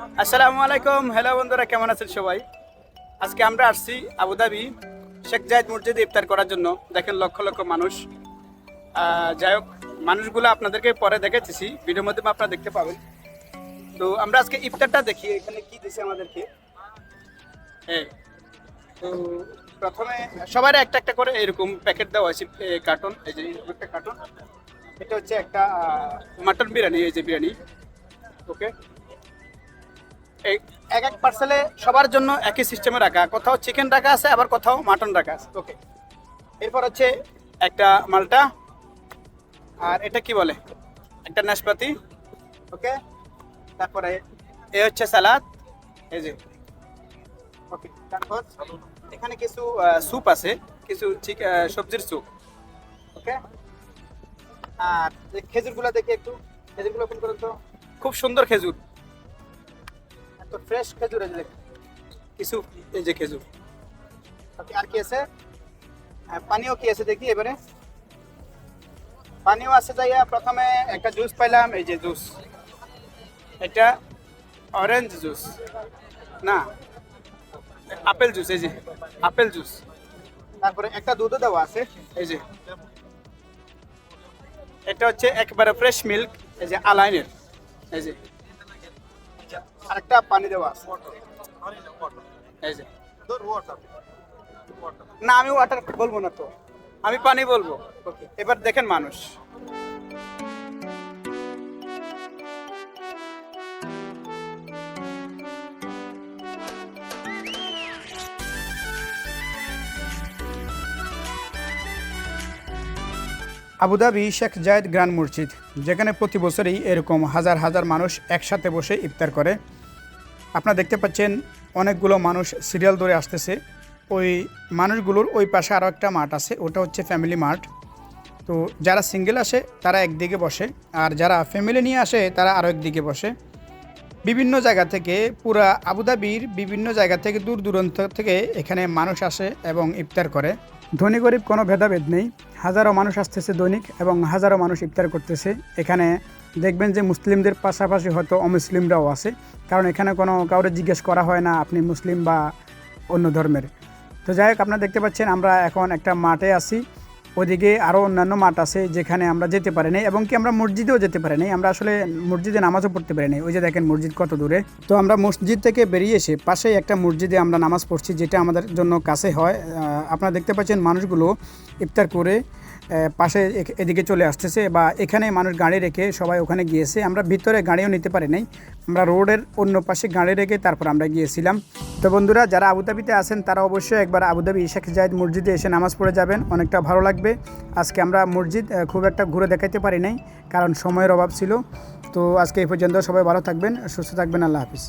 আসসালামু আলাইকুম। হ্যালো বন্ধুরা, কেমন আছেন সবাই? আজকে আমরা আসছি আবুধাবি শেখ জায়েদ মসজিদে ইফতার করার জন্য। দেখেন লক্ষ লক্ষ মানুষ। যাই হোক, মানুষগুলো আপনাদেরকে পরে দেখেছি, ভিডিওর মধ্যে আপনারা দেখতে পাবেন। তো আমরা আজকে ইফতারটা দেখি, এখানে কি দিছে আমাদেরকে। হ্যাঁ তো প্রথমে সবার একটা একটা করে এরকম প্যাকেট দেওয়া আছে কার্টন। এই যে একটা কার্টন। এটা হচ্ছে একটা মাটন বিরিয়ানি, এই যে বিরিয়ানি। ওকে? এক এক পার্সেলে সবার জন্য একই সিস্টেমে রাখা। কোথাও চিকেন রাখা আছে, আবার কোথাও মাটন রাখা আছে। ওকে এরপর হচ্ছে একটা মালটা। আর এটা কি বলে? একটা নাশপাতি। ওকে তারপরে এ হচ্ছে সালাদ এই যে। ওকে তারপর এখানে কিছু স্যুপ আছে। কিছু সবজির স্যুপ ওকে আর খেজুরগুলো দেখে একটু, খেজুরগুলো ওপেন করুন তো। খুব সুন্দর খেজুর। এত ফ্রেশ খেজুর এই যে কিছু এই যে খেজুর। ওকে আর কি আছে? পানিও কি আছে দেখি এবারে? পানিও আছে যাইয়া প্রথমে একটা জুস পাইলাম এই যে জুস এটা অরেঞ্জ জুস না। আপেল জুস এই যে আপেল জুস তারপরে একটা দুধও দেওয়া আছে। এই যে। এটা হচ্ছে একবারে ফ্রেশ মিল্ক এই যে আলাইনের। এই যে। আরেকটা পানি দেওয়া আছে। এই যে। না আমি ওয়াটার বলব না তো। আমি পানি বলব। এবার দেখেন মানুষ। আবুধাবি শেখ জায়েদ গ্রান্ড মসজিদ যেখানে প্রতি বছরই এরকম হাজার হাজার মানুষ একসাথে বসে ইফতার করে। আপনারা দেখতে পাচ্ছেন অনেকগুলো মানুষ সিরিয়াল ধরে আসতেছে। ওই মানুষগুলোর ওই পাশে আরও একটা মাঠ আছে, ওটা হচ্ছে ফ্যামিলি মাঠ। তো যারা সিঙ্গেল আসে, তারা একদিকে বসে, আর যারা ফ্যামিলি নিয়ে আসে, তারা আরও একদিকে বসে। বিভিন্ন জায়গা থেকে পুরা আবুধাবির বিভিন্ন জায়গা থেকে দূর দূরান্ত থেকে এখানে মানুষ আসে এবং ইফতার করে। ধনী গরিব কোনো ভেদাভেদ নেই। হাজারো মানুষ আসতেছে দৈনিক এবং হাজারো মানুষ ইফতার করতেছে। এখানে দেখবেন যে মুসলিমদের পাশাপাশি হয়তো অমুসলিমরাও আছে। কারণ এখানে কোনো কাউরে জিজ্ঞেস করা হয় না আপনি মুসলিম বা অন্য ধর্মের। তো যাই হোক, আপনারা দেখতে পাচ্ছেন আমরা এখন একটা মাঠে আছি। ওদিকে আরও অন্যান্য মাঠ আছে যেখানে আমরা যেতে পারি নাই এবং কি আমরা মসজিদেও যেতে পারি নাই। আমরা আসলে মসজিদে নামাজও পড়তে পারি নাই। ওই যে দেখেন মসজিদ কত দূরে। তো আমরা মসজিদ থেকে বেরিয়ে এসে পাশেই একটা মসজিদে আমরা নামাজ পড়ছি যেটা আমাদের জন্য কাছে হয়। আপনারা দেখতে পাচ্ছেন মানুষগুলো ইফতার করে পাশে এদিকে চলে আসতেছে বা এখানে মানুষ গাড়ি রেখে সবাই ওখানে গিয়েছে। আমরা ভিতরে গাড়িও নিতে পারি নাই। আমরা রোডের অন্য পাশে গাড়ি রেখে তারপর আমরা গিয়েছিলাম। তো বন্ধুরা, যারা আবুধাবিতে আছেন, তারা অবশ্যই একবার আবুধাবি শেখ জায়দ মসজিদে এসে নামাজ পড়ে যাবেন। অনেকটা ভালো লাগবে। আজকে আমরা মসজিদ খুব একটা ঘুরে দেখাইতে পারি নাই, কারণ সময়ের অভাব ছিল। তো আজকে এই পর্যন্ত সবাই ভালো থাকবেন, সুস্থ থাকবেন, আল্লাহ হাফিজ।